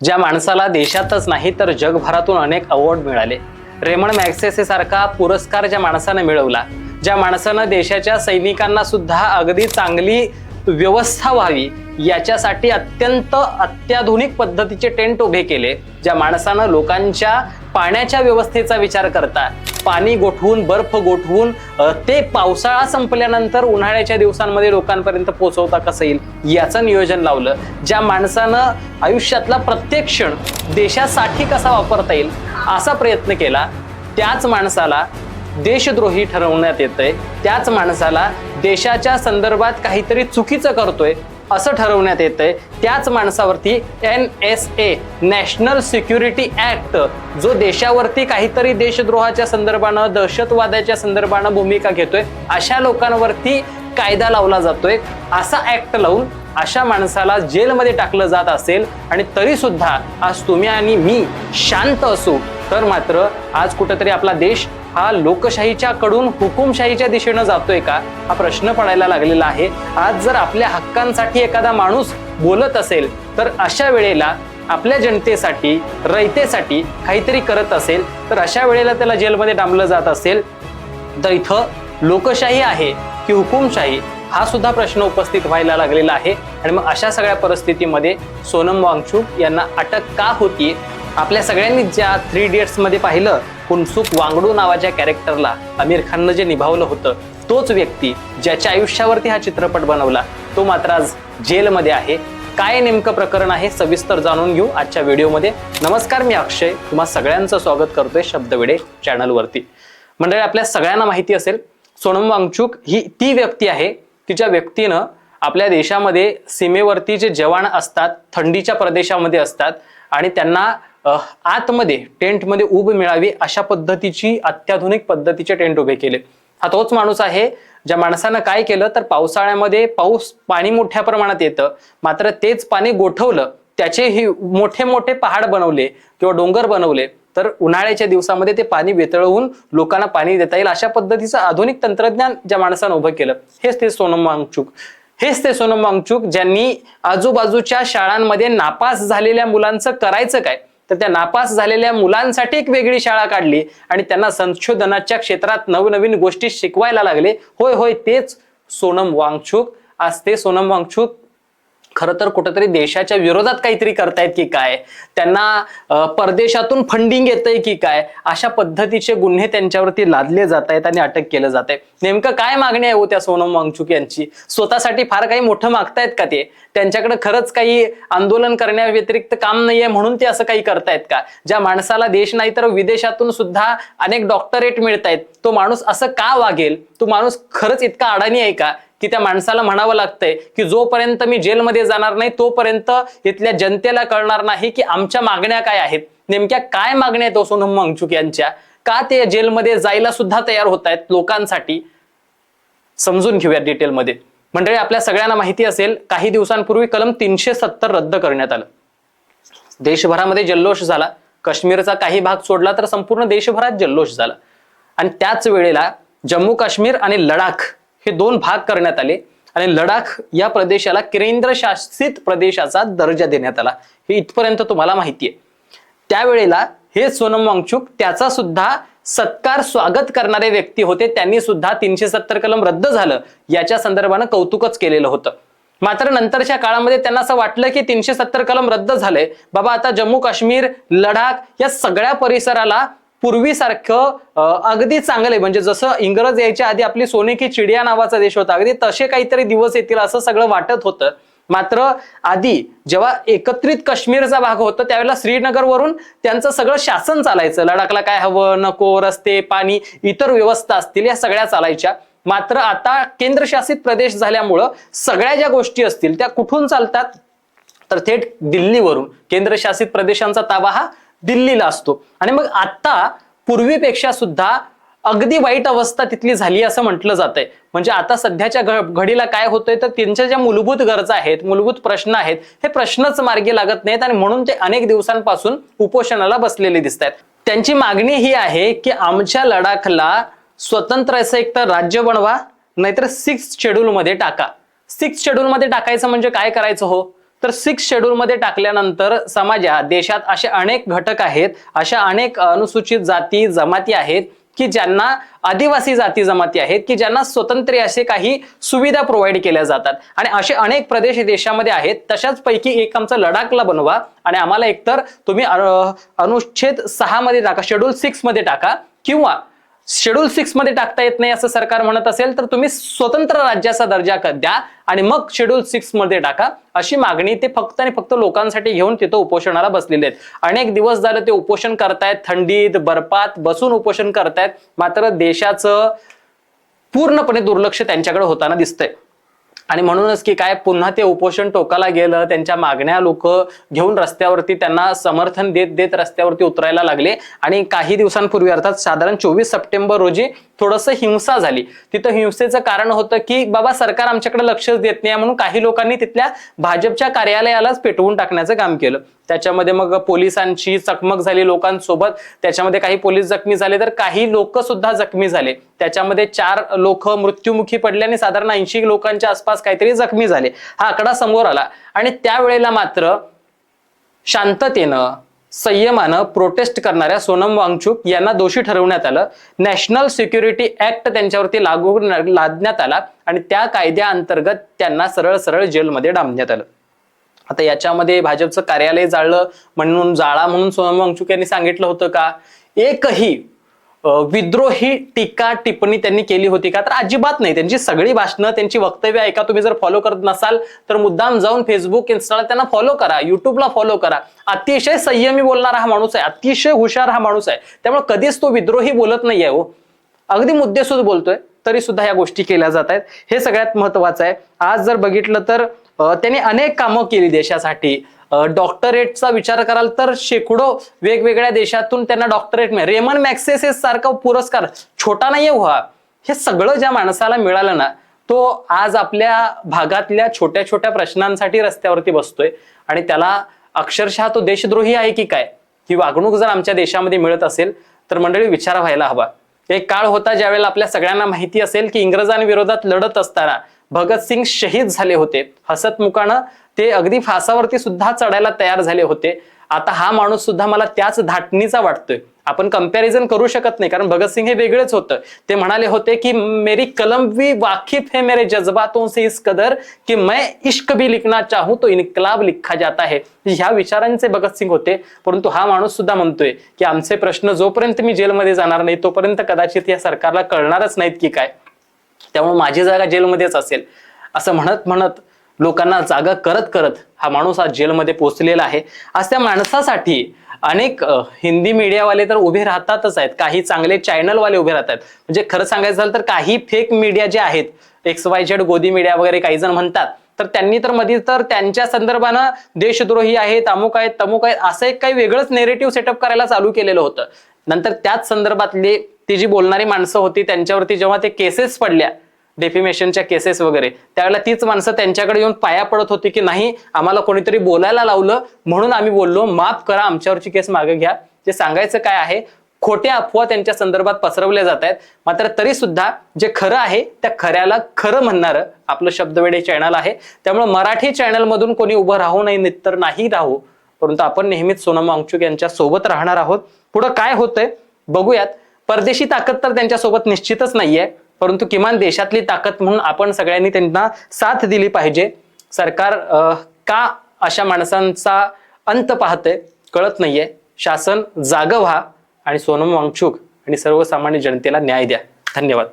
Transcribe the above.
ज्या माणसाला देशातच नाही तर जगभरातून अनेक अवॉर्ड मिळाले. रेमंड मॅक्सेसे सारखा पुरस्कार ज्या माणसानं मिळवला ज्या माणसानं देशाच्या सैनिकांना सुद्धा अगदी चांगली व्यवस्था व्हावी याच्यासाठी अत्यंत अत्याधुनिक पद्धतीचे टेंट उभे केले ज्या माणसानं लोकांच्या पाण्याच्या व्यवस्थेचा विचार करता. पाणी गोठवून बर्फ गोठवून ते पावसाळा संपल्यानंतर उन्हाळ्याच्या दिवसांमध्ये लोकांपर्यंत पोहोचवता कसं येईल याचं नियोजन लावलं. ज्या माणसानं आयुष्यातला प्रत्येक क्षण देशासाठी कसा वापरता येईल असा प्रयत्न केला. त्याच माणसाला देशद्रोही ठरवण्यात येतंय. त्याच माणसाला देशाच्या संदर्भात काहीतरी चुकीचं करतोय असं ठरवण्यात येतंय. त्याच माणसावरती N S A national security act जो देशावरती काहीतरी देशद्रोहाच्या संदर्भानं दहशतवादाच्या संदर्भानं भूमिका घेतोय अशा लोकांवरती कायदा लावला जातोय. असा ऍक्ट लावून अशा माणसाला जेलमध्ये टाकलं जात असेल आणि तरी सुद्धा आज तुम्ही आणि मी शांत असू तर मात्र आज कुठेतरी आपला देश हा लोकशाहीच्या कडून हुकुमशाहीच्या दिशेनं जातोय का? हा प्रश्न पडायला लागलेला आहे. आज जर आपल्या हक्कांसाठी एखादा माणूस बोलत असेल तर अशा वेळेला आपल्या जनतेसाठी रयतेसाठी काहीतरी करत असेल तर अशा वेळेला त्याला जेलमध्ये डांबलं जात असेल तर इथं लोकशाही आहे की हुकुमशाही हा सुद्धा प्रश्न उपस्थित व्हायला लागलेला आहे. आणि मग अशा सगळ्या परिस्थितीमध्ये सोनम वांगचूक यांना अटक का होती आपल्या सगळ्यांनी ज्या थ्री इडियट्समध्ये पाहिलं हुनसुक वांगडू नावाच्या कॅरेक्टरला आमिर खाननं जे निभावलं होतं तोच व्यक्ती ज्याच्या आयुष्यावरती हा चित्रपट बनवला तो मात्र आज जेलमध्ये आहे. काय नेमकं प्रकरण आहे सविस्तर जाणून घेऊ आजच्या व्हिडिओमध्ये. नमस्कार मी अक्षय. तुम्हा सगळ्यांचं स्वागत करतोय शब्दवेडे चॅनलवरती मंडळी आपल्या सगळ्यांना माहिती असेल सोनम वांगचूक ही ती व्यक्ती आहे तिच्या व्यक्तीनं आपल्या देशामध्ये सीमेवरती जे जवान असतात थंडीच्या प्रदेशामध्ये असतात आणि त्यांना आतमध्ये टेंटमध्ये उब मिळावी अशा पद्धतीची अत्याधुनिक पद्धतीचे टेंट उभे केले. हा तोच माणूस आहे ज्या माणसानं काय केलं तर पावसाळ्यामध्ये पाऊस पाणी मोठ्या प्रमाणात येतं. मात्र तेच पाणी गोठवलं त्याचे ही मोठे मोठे पहाड बनवले किंवा डोंगर बनवले तर उन्हाळ्याच्या दिवसामध्ये ते पाणी वितळवून लोकांना पाणी देता येईल अशा पद्धतीचं आधुनिक तंत्रज्ञान ज्या माणसानं उभं केलं. हेच ते सोनम वांगचूक. हेच ते सोनम वांगचूक ज्यांनी आजूबाजूच्या शाळांमध्ये नापास झालेल्या मुलांचं करायचं काय? तर त्या नापास झालेल्या मुलांसाठी एक वेगळी शाळा काढली आणि त्यांना संशोधनाच्या क्षेत्रात नवनवीन गोष्टी शिकवायला लागले. होय होय तेच सोनम वांगछुक आज ते सोनम वांगछुक खरं तर कुठंतरी देशाच्या विरोधात काहीतरी करतायत की काय? त्यांना परदेशातून फंडिंग येतंय की काय? अशा पद्धतीचे गुन्हे त्यांच्यावरती लादले जात आहेत आणि अटक केलं जात आहे नेमकं काय मागणी आहे हो त्या सोनम वांगचुक यांची? स्वतःसाठी फार काही मोठं मागतायत का ते? त्यांच्याकडे खरंच काही आंदोलन करण्याव्यतिरिक्त काम नाहीये म्हणून ते असं काही करतायत का? ज्या माणसाला देश नाही तर विदेशातून सुद्धा अनेक डॉक्टरेट मिळतायत. तो माणूस असं का वागेल? तो माणूस खरंच इतका अडाणी आहे का? की त्या माणसाला म्हणावं लागतंय की जोपर्यंत मी जेलमध्ये जाणार नाही तोपर्यंत इथल्या जनतेला कळणार नाही की आमच्या मागण्या काय आहेत. नेमक्या काय मागण्या आहेत हो असून सोनम यांच्या? का ते जेलमध्ये जायला सुद्धा तयार होत आहेत लोकांसाठी? समजून घेऊया डिटेलमध्ये. मंडळी आपल्या सगळ्यांना माहिती असेल काही दिवसांपूर्वी कलम तीनशे सत्तर रद्द करण्यात आलं. देशभरामध्ये जल्लोष झाला. काश्मीरचा काही भाग सोडला तर संपूर्ण देशभरात जल्लोष झाला. आणि त्याच वेळेला जम्मू काश्मीर आणि लडाख हे दोन भाग करण्यात आले आणि लडाख या प्रदेशाला केंद्रशासित प्रदेशाचा दर्जा देण्यात आला. हे इथपर्यंत तुम्हाला माहिती आहे. त्यावेळेला हे सोनम वांगचूक त्याचा सुद्धा सत्कार स्वागत करणारे व्यक्ती होते. त्यांनी सुद्धा तीनशे सत्तर कलम रद्द झालं. याच्या संदर्भानं कौतुकच केलेलं होतं. मात्र नंतरच्या काळामध्ये त्यांना असं वाटलं की तीनशे सत्तर कलम रद्द झालंय. बाबा आता जम्मू काश्मीर लडाख या सगळ्या परिसराला पूर्वीसारखं अगदी चांगले म्हणजे जसं इंग्रज यायच्या आधी आपली सोने की चिडिया नावाचा देश होता. अगदी तसे काहीतरी दिवस येतील असं सगळं वाटत होतं. मात्र आधी जेव्हा एकत्रित काश्मीरचा भाग होता त्यावेळेला श्रीनगरवरून त्यांचं सगळं शासन चालायचं. लडाखला काय हवं नको रस्ते पाणी इतर व्यवस्था असतील या सगळ्या चालायच्या. मात्र आता केंद्रशासित प्रदेश झाल्यामुळं सगळ्या ज्या गोष्टी असतील त्या कुठून चालतात? तर थेट दिल्लीवरून. केंद्रशासित प्रदेशांचा ताबा हा दिल्लीला असतो. आणि मग आता पूर्वीपेक्षा सुद्धा अगदी वाईट अवस्था तिथली झाली असं म्हटलं जातंय. म्हणजे आता सध्याच्या घडीला काय होतंय तर त्यांच्या ज्या मूलभूत गरजा आहेत मूलभूत प्रश्न आहेत हे प्रश्नच मार्गी लागत नाहीत आणि म्हणून ते अनेक दिवसांपासून उपोषणाला बसलेले दिसत आहेत त्यांची मागणी ही आहे की आमच्या लडाखला स्वतंत्र असं एक तर राज्य बनवा नाहीतर सिक्स शेड्यूलमध्ये टाका. सिक्स शेड्यूलमध्ये टाकायचं म्हणजे काय करायचं हो? तर सिक्स शेड्यूलमध्ये टाकल्यानंतर समाजात देशात असे अनेक घटक आहेत अशा अनेक अनुसूचित जाती जमाती आहेत की ज्यांना आदिवासी जाती जमाती आहेत की ज्यांना स्वतंत्र असे काही सुविधा प्रोव्हाइड केल्या जातात. आणि असे अनेक प्रदेश देशामध्ये आहेत तशाच पैकी एक आमचा लडाखला बनवा आणि आम्हाला एकतर तुम्ही अनुच्छेद सहा मध्ये टाका शेड्यूल सिक्समध्ये टाका किंवा शेड्यूल सिक्समध्ये टाकता येत नाही असं सरकार म्हणत असेल तर तुम्ही स्वतंत्र राज्याचा दर्जा क- द्या आणि मग शेड्यूल सिक्समध्ये टाका. अशी मागणी ते फक्त आणि फक्त लोकांसाठी घेऊन तिथं उपोषणाला बसलेले आहेत. अनेक दिवस झाले ते उपोषण करतायत थंडीत बर्फात बसून उपोषण करतायत मात्र देशाचं पूर्णपणे दुर्लक्ष त्यांच्याकडे होताना दिसतंय. आणि म्हणूनच की काय पुन्हा ते उपोषण टोकाला गेलं त्यांच्या मागण्या लोक घेऊन रस्त्यावरती त्यांना समर्थन देत देत रस्त्यावरती उतरायला लागले. आणि काही दिवसांपूर्वी अर्थात साधारण चोवीस सप्टेंबर रोजी थोडंसं हिंसा झाली. तिथं हिंसेचं कारण होतं की बाबा सरकार आमच्याकडे लक्षच देत नाही म्हणून काही लोकांनी तिथल्या भाजपच्या कार्यालयालाच पेटवून टाकण्याचं काम केलं. त्याच्यामध्ये मग पोलिसांची चकमक झाली लोकांसोबत. त्याच्यामध्ये काही पोलीस जखमी झाले तर काही लोक सुद्धा जखमी झाले. त्याच्यामध्ये चार लोक मृत्युमुखी पडले आणि साधारण ऐंशी लोकांच्या आसपास काहीतरी जखमी झाले. हा आकडा समोर आला. आणि त्यावेळेला मात्र शांततेनं संयमानं प्रोटेस्ट करणाऱ्या सोनम वांगचूक यांना दोषी ठरवण्यात आलं. नॅशनल सिक्युरिटी ऍक्ट त्यांच्यावरती लागू लादण्यात आला आणि त्या कायद्याअंतर्गत त्यांना सरळ सरळ जेलमध्ये डांबण्यात आलं. आता याच्यामध्ये भाजपचं कार्यालय जाळलं म्हणून जाळा म्हणून सोनम वांगचूक यांनी सांगितलं होतं का? एकही विद्रोही टीका टिप्पणी त्यांनी केली होती का? तर अजिबात नाही. त्यांची सगळी भाषणं त्यांची वक्तव्य ऐका. तुम्ही जर फॉलो करत नसाल तर मुद्दाम जाऊन फेसबुक इन्स्टाला त्यांना फॉलो करा. युट्यूबला फॉलो करा. अतिशय संयमी बोलणारा हा माणूस आहे. अतिशय हुशार हा माणूस आहे. त्यामुळे कधीच तो विद्रोही बोलत नाही आहे हो. अगदी मुद्देसूद बोलतोय. तरी सुद्धा या गोष्टी केल्या जात आहेत. हे सगळ्यात महत्वाचं आहे. आज जर बघितलं तर त्यांनी अनेक कामं केली देशासाठी. डॉक्टरेटचा विचार कराल तर शेकडो वेगवेगळ्या देशातून त्यांना डॉक्टरेट मिळेल. रेमन मॅक्सेसेस सारखा पुरस्कार छोटा नाहीये व्हा हे सगळं ज्या माणसाला मिळालं ना तो आज आपल्या भागातल्या छोट्या छोट्या प्रश्नांसाठी रस्त्यावरती बसतोय. आणि त्याला अक्षरशः तो देशद्रोही आहे की काय? ही वागणूक जर आमच्या देशामध्ये मिळत असेल तर मंडळी विचार व्हायला हवा. एक काळ होता ज्यावेळेला आपल्या सगळ्यांना माहिती असेल की इंग्रजांविरोधात लढत असताना भगतसिंग शहीद झाले होते. हसतमुखानं ते अगदी फासावरती सुद्धा चढायला तयार झाले होते. आता हा माणूस सुद्धा मला त्याच धाटणीचा वाटतोय. आपण कंपॅरिझन करू शकत नाही कारण भगतसिंग हे वेगळेच होतं. ते म्हणाले होते की मेरी कलम भी वाकिफ है मेरे जज्बातों से इस कदर की मैं इश्क भी लिखना चाहूं तो इनकलाब लिखा जाता है. ह्या विचारांचे भगतसिंग होते. परंतु हा माणूस सुद्धा म्हणतोय की आमचे प्रश्न जोपर्यंत मी जेलमध्ये जाणार नाही तोपर्यंत कदाचित या सरकारला कळणारच नाहीत की काय. त्यामुळे माझी जागा जेलमध्येच असेल. असं म्हणत म्हणत लोकांना जागा करत करत हा माणूस आज जेलमध्ये पोचलेला आहे. आज त्या माणसासाठी अनेक हिंदी मीडियावाले तर उभे राहतातच आहेत. काही चांगले चॅनलवाले उभे राहतात. म्हणजे खरं सांगायचं झालं तर काही फेक मीडिया जे आहेत X Y Z godi media वगैरे काही जण म्हणतात. तर त्यांनी तर मध्ये तर त्यांच्या संदर्भानं देशद्रोही आहेत अमुक आहेत तमुक आहेत असं एक काही वेगळंच नेरेटिव्ह सेटअप करायला चालू केलेलं होतं. नंतर त्याच संदर्भातले ती जी बोलणारी माणसं होती त्यांच्यावरती जेव्हा ते केसेस पडल्या डेफिमेशनच्या केसेस वगैरे त्यावेळेला तीच माणसं त्यांच्याकडे येऊन पाया पडत होती की नाही आम्हाला कोणीतरी बोलायला लावलं म्हणून आम्ही बोललो माफ करा आमच्यावरची केस मागे घ्या. जे सांगायचं काय आहे खोट्या अफवा त्यांच्या संदर्भात पसरवल्या जात आहेत. मात्र तरी सुद्धा जे खरं आहे त्या खऱ्याला खरं म्हणणारं आपलं शब्दवेडे चॅनल आहे. त्यामुळे मराठी चॅनलमधून कोणी उभं राहू नये तर नाही राहू परंतु आपण नेहमीच सोनम वांगचुक यांच्या सोबत राहणार आहोत. पुढं काय होतंय बघूयात. परदेशी ताकद तर त्यांच्यासोबत निश्चितच नाहीये परंतु किमान देशातली ताकद म्हणून आपण सगळ्यांनी त्यांना साथ दिली पाहिजे. सरकार का अशा माणसांचा अंत पाहते कळत नाहीये. शासन जागं व्हा आणि सोनम वांगचूक आणि सर्वसामान्य जनतेला न्याय द्या. धन्यवाद.